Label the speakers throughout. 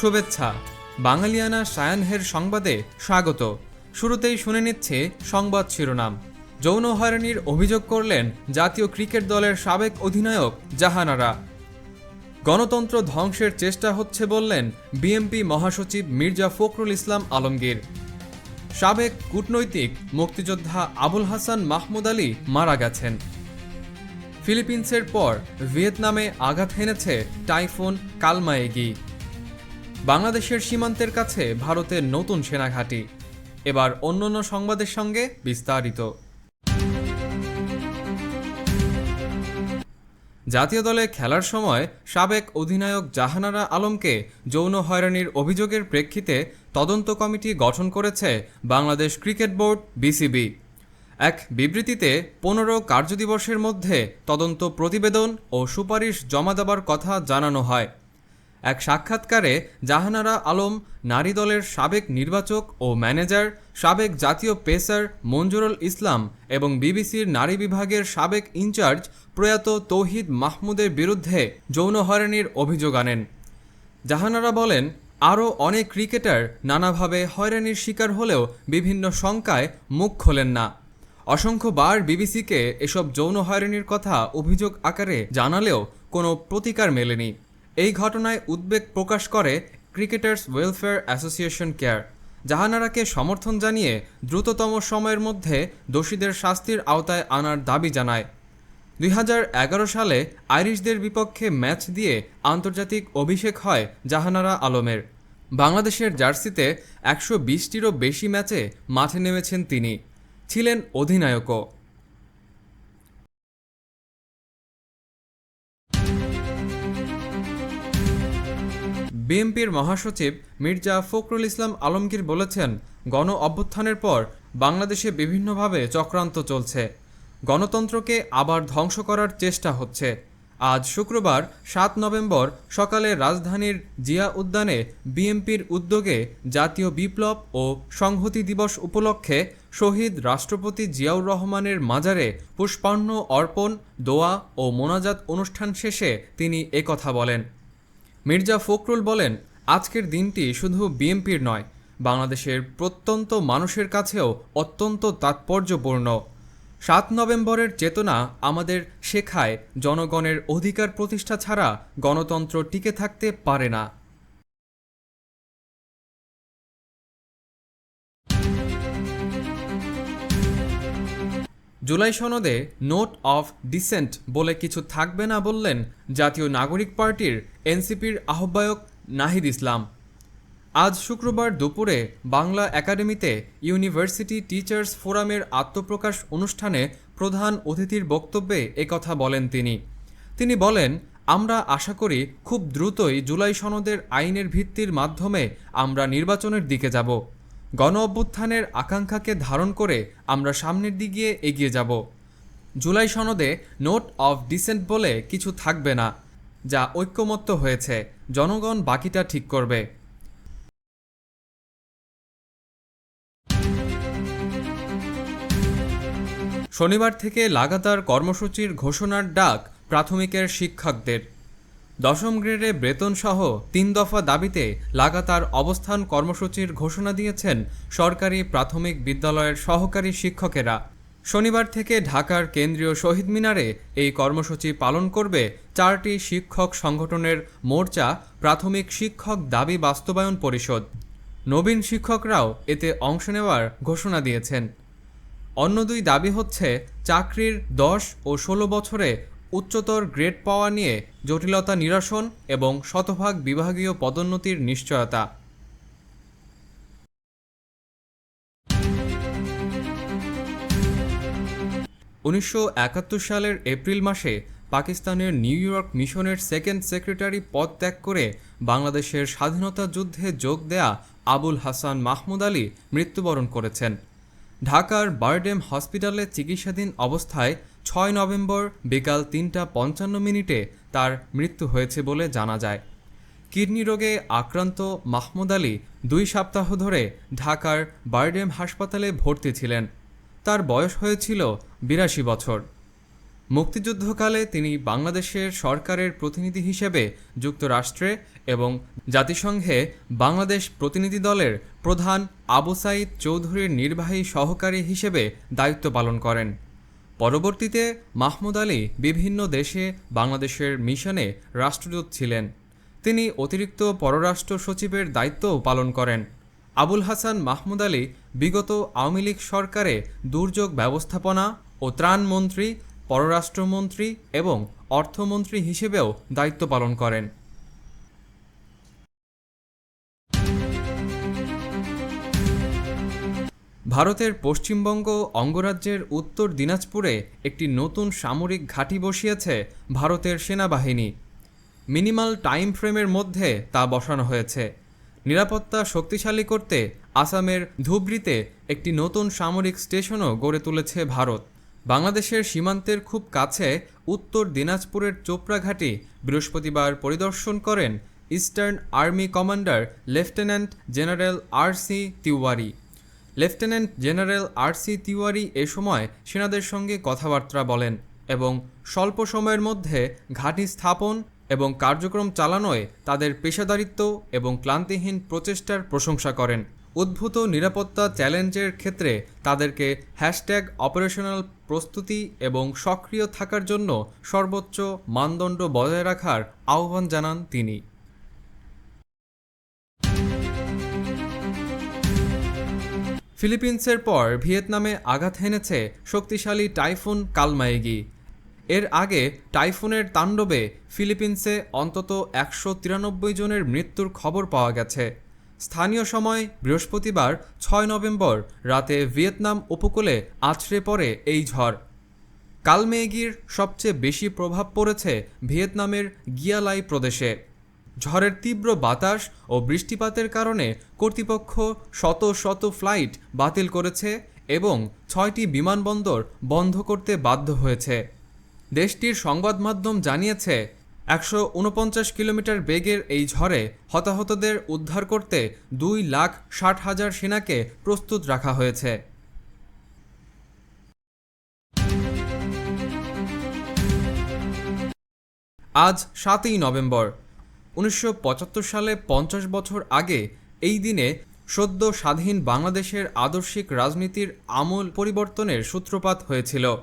Speaker 1: শুভেচ্ছা। বাঙালিয়ানা সায়ানহের সংবাদে স্বাগত। শুরুতেই শুনে নিচ্ছে সংবাদ শিরোনাম। যৌন হয়রানির অভিযোগ করলেন জাতীয় ক্রিকেট দলের সাবেক অধিনায়ক জাহানারা। গণতন্ত্র ধ্বংসের চেষ্টা হচ্ছে বললেন বিএমপি মহাসচিব মির্জা ফখরুল ইসলাম আলমগীর। সাবেক কূটনৈতিক মুক্তিযোদ্ধা আবুল হাসান মাহমুদ আলী মারা গেছেন। ফিলিপিন্সের পর ভিয়েতনামে আঘাত হেনেছে টাইফুন কালমায়েগি। বাংলাদেশের সীমান্তের কাছে ভারতের নতুন সেনাঘাঁটি। এবার অন্যান্য সংবাদের সঙ্গে বিস্তারিত। জাতীয় দলে খেলার সময় সাবেক অধিনায়ক জাহানারা আলমকে যৌন হয়রানির অভিযোগের প্রেক্ষিতে তদন্ত কমিটি গঠন করেছে বাংলাদেশ ক্রিকেট বোর্ড, বিসিবি। এক বিবৃতিতে, পনেরো কার্যদিবসের মধ্যে তদন্ত প্রতিবেদন ও সুপারিশ জমা দেবার কথা জানানো হয়। এক সাক্ষাৎকারে জাহানারা আলম, নারী দলের সাবেক নির্বাচক ও ম্যানেজার, সাবেক জাতীয় পেসার মঞ্জুরুল ইসলাম এবং বিবিসির নারী বিভাগের সাবেক ইনচার্জ প্রয়াত তৌহিদ মাহমুদের বিরুদ্ধে যৌন হয়রানির অভিযোগ আনেন। জাহানারা বলেন, আরও অনেক ক্রিকেটার নানাভাবে হয়রানির শিকার হলেও বিভিন্ন শঙ্কায় মুখ খোলেন না। অসংখ্যবার বিবিসিকে এসব যৌন হয়রানির কথা অভিযোগ আকারে জানালেও কোনো প্রতিকার মেলেনি। এই ঘটনায় উদ্বেগ প্রকাশ করে ক্রিকেটার্স ওয়েলফেয়ার অ্যাসোসিয়েশন কেয়ার, জাহানারাকে সমর্থন জানিয়ে দ্রুততম সময়ের মধ্যে দোষীদের শাস্তির আওতায় আনার দাবি জানায়। দুই হাজার এগারো সালে আইরিশদের বিপক্ষে ম্যাচ দিয়ে আন্তর্জাতিক অভিষেক হয় জাহানারা আলমের। বাংলাদেশের জার্সিতে একশো বিশটিরও বেশি ম্যাচে মাঠে নেমেছেন তিনি। ছিলেন অধিনায়কও। বিএনপির মহাসচিব মির্জা ফখরুল ইসলাম আলমগীর বলেছেন, গণ অভ্যুত্থানের পর বাংলাদেশে বিভিন্নভাবে চক্রান্ত চলছে। গণতন্ত্রকে আবার ধ্বংস করার চেষ্টা হচ্ছে। আজ শুক্রবার, সাত নভেম্বর, সকালে রাজধানীর জিয়া উদ্যানে বিএনপির উদ্যোগে জাতীয় বিপ্লব ও সংহতি দিবস উপলক্ষে শহীদ রাষ্ট্রপতি জিয়াউর রহমানের মাজারে পুষ্পার্ঘ্য অর্পণ, দোয়া ও মোনাজাত অনুষ্ঠান শেষে তিনি একথা বলেন। মির্জা ফখরুল বলেন, আজকের দিনটি শুধু বিএনপির নয়, বাংলাদেশের প্রত্যন্ত মানুষের কাছেও অত্যন্ত তাৎপর্যপূর্ণ। সাত নভেম্বরের চেতনা আমাদের শেখায়, জনগণের অধিকার প্রতিষ্ঠা ছাড়া গণতন্ত্র টিকে থাকতে পারে না। জুলাই সনদে নোট অফ ডিসেন্ট বলে কিছু থাকবে না বললেন জাতীয় নাগরিক পার্টির এনসিপির আহ্বায়ক নাহিদ ইসলাম। আজ শুক্রবার দুপুরে বাংলা একাডেমিতে ইউনিভার্সিটি টিচার্স ফোরামের আত্মপ্রকাশ অনুষ্ঠানে প্রধান অতিথির বক্তব্যে একথা বলেন তিনি। তিনি বলেন, আমরা আশা করি খুব দ্রুতই জুলাই সনদের আইনের ভিত্তির মাধ্যমে আমরা নির্বাচনের দিকে যাব। গণ অভ্যুত্থানের আকাঙ্ক্ষাকে ধারণ করে আমরা সামনের দিকে এগিয়ে যাব। জুলাই সনদে নোট অফ ডিসেন্ট বলে কিছু থাকবে না, যা ঐক্যমত্য হয়েছে, জনগণ বাকিটা ঠিক করবে। শনিবার থেকে লাগাতার কর্মসূচির ঘোষণার ডাক প্রাথমিকের শিক্ষকদের। দশম গ্রেডে বেতনসহ তিন দফা দাবিতে লাগাতার অবস্থান কর্মসূচির ঘোষণা দিয়েছেন সরকারি প্রাথমিক বিদ্যালয়ের সহকারী শিক্ষকেরা। শনিবার থেকে ঢাকার কেন্দ্রীয় শহীদ মিনারে এই কর্মসূচি পালন করবে চারটি শিক্ষক সংগঠনের মোর্চা, প্রাথমিক শিক্ষক দাবি বাস্তবায়ন পরিষদ। নবীন শিক্ষকরাও এতে অংশ নেওয়ার ঘোষণা দিয়েছেন। অন্য দুই দাবি হচ্ছে, চাকরির দশ ও ষোলো বছরে উচ্চতর গ্রেড পাওয়া নিয়ে জটিলতা নিরসন এবং শতভাগ বিভাগীয় পদোন্নতির নিশ্চয়তা। উনিশশো একাত্তর সালের এপ্রিল মাসে পাকিস্তানের নিউ ইয়র্ক মিশনের সেকেন্ড সেক্রেটারি পদ ত্যাগ করে বাংলাদেশের স্বাধীনতা যুদ্ধে যোগ দেয়া আবুল হাসান মাহমুদ আলী মৃত্যুবরণ করেছেন। ঢাকার বারডেম হসপিটালে চিকিৎসাধীন অবস্থায় ছয় নভেম্বর বিকাল তিনটা পঞ্চান্ন মিনিটে তার মৃত্যু হয়েছে বলে জানা যায়। কিডনি রোগে আক্রান্ত মাহমুদ আলী দুই সপ্তাহ ধরে ঢাকার বারডেম হাসপাতালে ভর্তি ছিলেন। তার বয়স হয়েছিল বিরাশি বছর। মুক্তিযুদ্ধকালে তিনি বাংলাদেশের সরকারের প্রতিনিধি হিসেবে যুক্তরাষ্ট্রে এবং জাতিসংঘে বাংলাদেশ প্রতিনিধি দলের প্রধান আবু সাইদ চৌধুরীর নির্বাহী সহকারী হিসেবে দায়িত্ব পালন করেন। পরবর্তীতে মাহমুদ আলী বিভিন্ন দেশে বাংলাদেশের মিশনে রাষ্ট্রদূত ছিলেন। তিনি অতিরিক্ত পররাষ্ট্র সচিবের দায়িত্বও পালন করেন। আবুল হাসান মাহমুদ আলী বিগত আওয়ামী লীগ সরকারে দুর্যোগ ব্যবস্থাপনা ও ত্রাণ মন্ত্রী, পররাষ্ট্রমন্ত্রী এবং অর্থমন্ত্রী হিসেবেও দায়িত্ব পালন করেন। ভারতের পশ্চিমবঙ্গ অঙ্গরাজ্যের উত্তর দিনাজপুরে একটি নতুন সামরিক ঘাঁটি বসিয়েছে ভারতের সেনাবাহিনী। মিনিমাল টাইম ফ্রেমের মধ্যে তা বসানো হয়েছে। নিরাপত্তা শক্তিশালী করতে আসামের ধুবড়িতে একটি নতুন সামরিক স্টেশনও গড়ে তুলেছে ভারত। বাংলাদেশের সীমান্তের খুব কাছে উত্তর দিনাজপুরের চোপড়া ঘাঁটি বৃহস্পতিবার পরিদর্শন করেন eastern army commander lieutenant general R C Tiwari. Lieutenant general R C Tiwari এ সময় সেনাদের সঙ্গে কথাবার্তা বলেন এবং স্বল্প সময়ের মধ্যে ঘাঁটি স্থাপন এবং কার্যক্রম চালানোয় তাদের পেশাদারিত্ব এবং ক্লান্তিহীন প্রচেষ্টার প্রশংসা করেন। উদ্ভূত নিরাপত্তা চ্যালেঞ্জের ক্ষেত্রে তাদেরকে হ্যাশট্যাগ অপারেশনাল প্রস্তুতি এবং সক্রিয় থাকার জন্য সর্বোচ্চ মানদণ্ড বজায় রাখার আহ্বান জানান তিনি। ফিলিপিন্সের পর ভিয়েতনামে আঘাত হেনেছে শক্তিশালী টাইফুন কালমায়েগি এর আগে টাইফুনের তাণ্ডবে ফিলিপিন্সে অন্তত একশো তিরানব্বই জনের মৃত্যুর খবর পাওয়া গেছে। স্থানীয় সময় বৃহস্পতিবার ছয় নভেম্বর রাতে ভিয়েতনাম উপকূলে আছড়ে পড়ে এই ঝড়। কালমেগির সবচেয়ে বেশি প্রভাব পড়েছে ভিয়েতনামের গিয়ালাই প্রদেশে। ঝড়ের তীব্র বাতাস ও বৃষ্টিপাতের কারণে কর্তৃপক্ষ শত শত ফ্লাইট বাতিল করেছে এবং ছয়টি বিমানবন্দর বন্ধ করতে বাধ্য হয়েছে। দেশটির সংবাদ মাধ্যম জানিয়েছে, একশো উনপঞ্চাশ কিলোমিটার বেগের এই ঝড়ে হতাহতদের উদ্ধার করতে দুই লাখ ষাট হাজার সেনাকে প্রস্তুত রাখা হয়েছে। আজ সাতই নভেম্বর। উনিশশো পঁচাত্তর সালে পঞ্চাশ বছর আগে এই দিনে সদ্য স্বাধীন বাংলাদেশের আদর্শিক রাজনীতির আমূল পরিবর্তনের সূত্রপাত হয়েছিল।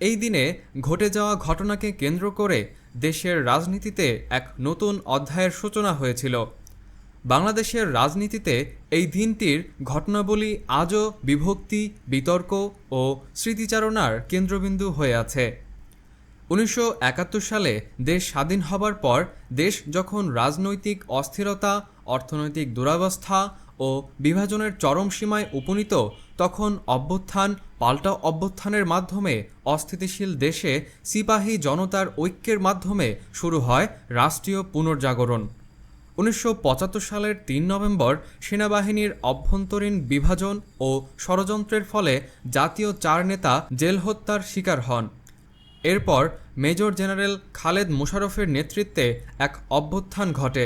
Speaker 1: এই দিনে ঘটে যাওয়া ঘটনাকে কেন্দ্র করে দেশের রাজনীতিতে এক নতুন অধ্যায়ের সূচনা হয়েছিল। বাংলাদেশের রাজনীতিতে এই দিনটির ঘটনাবলী আজও বিভক্তি, বিতর্ক ও স্মৃতিচারণার কেন্দ্রবিন্দু হয়ে আছে। উনিশশো একাত্তর সালে দেশ স্বাধীন হবার পর দেশ যখন রাজনৈতিক অস্থিরতা, অর্থনৈতিক দুরাবস্থা ও বিভাজনের চরম সীমায় উপনীত, তখন অভ্যুত্থান পাল্টা অভ্যুত্থানের মাধ্যমে অস্থিতিশীল দেশে সিপাহী জনতার ঐক্যের মাধ্যমে শুরু হয় রাষ্ট্রীয় পুনর্জাগরণ। উনিশশো পঁচাত্তর সালের তিন নভেম্বর সেনাবাহিনীর অভ্যন্তরীণ বিভাজন ও ষড়যন্ত্রের ফলে জাতীয় চার নেতা জেল হত্যার শিকার হন। এরপর মেজর জেনারেল খালেদ মোশারফের নেতৃত্বে এক অভ্যুত্থান ঘটে।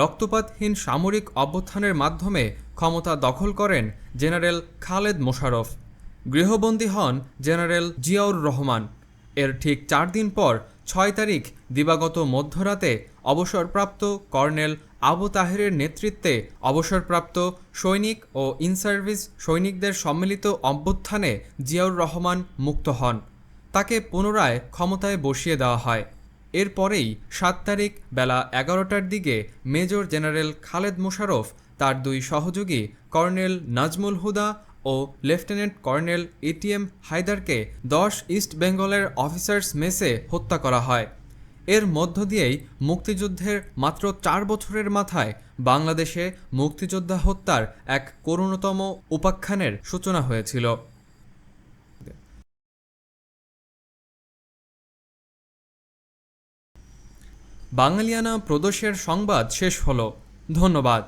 Speaker 1: রক্তপাতহীন সামরিক অভ্যুত্থানের মাধ্যমে ক্ষমতা দখল করেন জেনারেল খালেদ মোশারফ। গৃহবন্দী হন জেনারেল জিয়াউর রহমান। এর ঠিক চার দিন পর ছয় তারিখ দিবাগত মধ্যরাতে অবসরপ্রাপ্ত কর্নেল আবু তাহেরের নেতৃত্বে অবসরপ্রাপ্ত সৈনিক ও ইন সার্ভিস সৈনিকদের সম্মিলিত অভ্যুত্থানে জিয়াউর রহমান মুক্ত হন। তাকে পুনরায় ক্ষমতায় বসিয়ে দেওয়া হয়। এরপরেই সাত তারিখ বেলা এগারোটার দিকে মেজর জেনারেল খালেদ মোশারফ তার দুই সহযোগী কর্নেল নাজমুল হুদা ও লেফটেন্যান্ট কর্নেল এটিএম হায়দারকে দশ ইস্ট বেঙ্গলের অফিসার্স মেসে হত্যা করা হয়। এর মধ্য দিয়েই মুক্তিযুদ্ধের মাত্র চার বছরের মাথায় বাংলাদেশে মুক্তিযোদ্ধা হত্যার এক করুণতম উপাখ্যানের সূচনা হয়েছিল। বাঙালিয়ানা প্রদেশের সংবাদ শেষ হলো। ধন্যবাদ।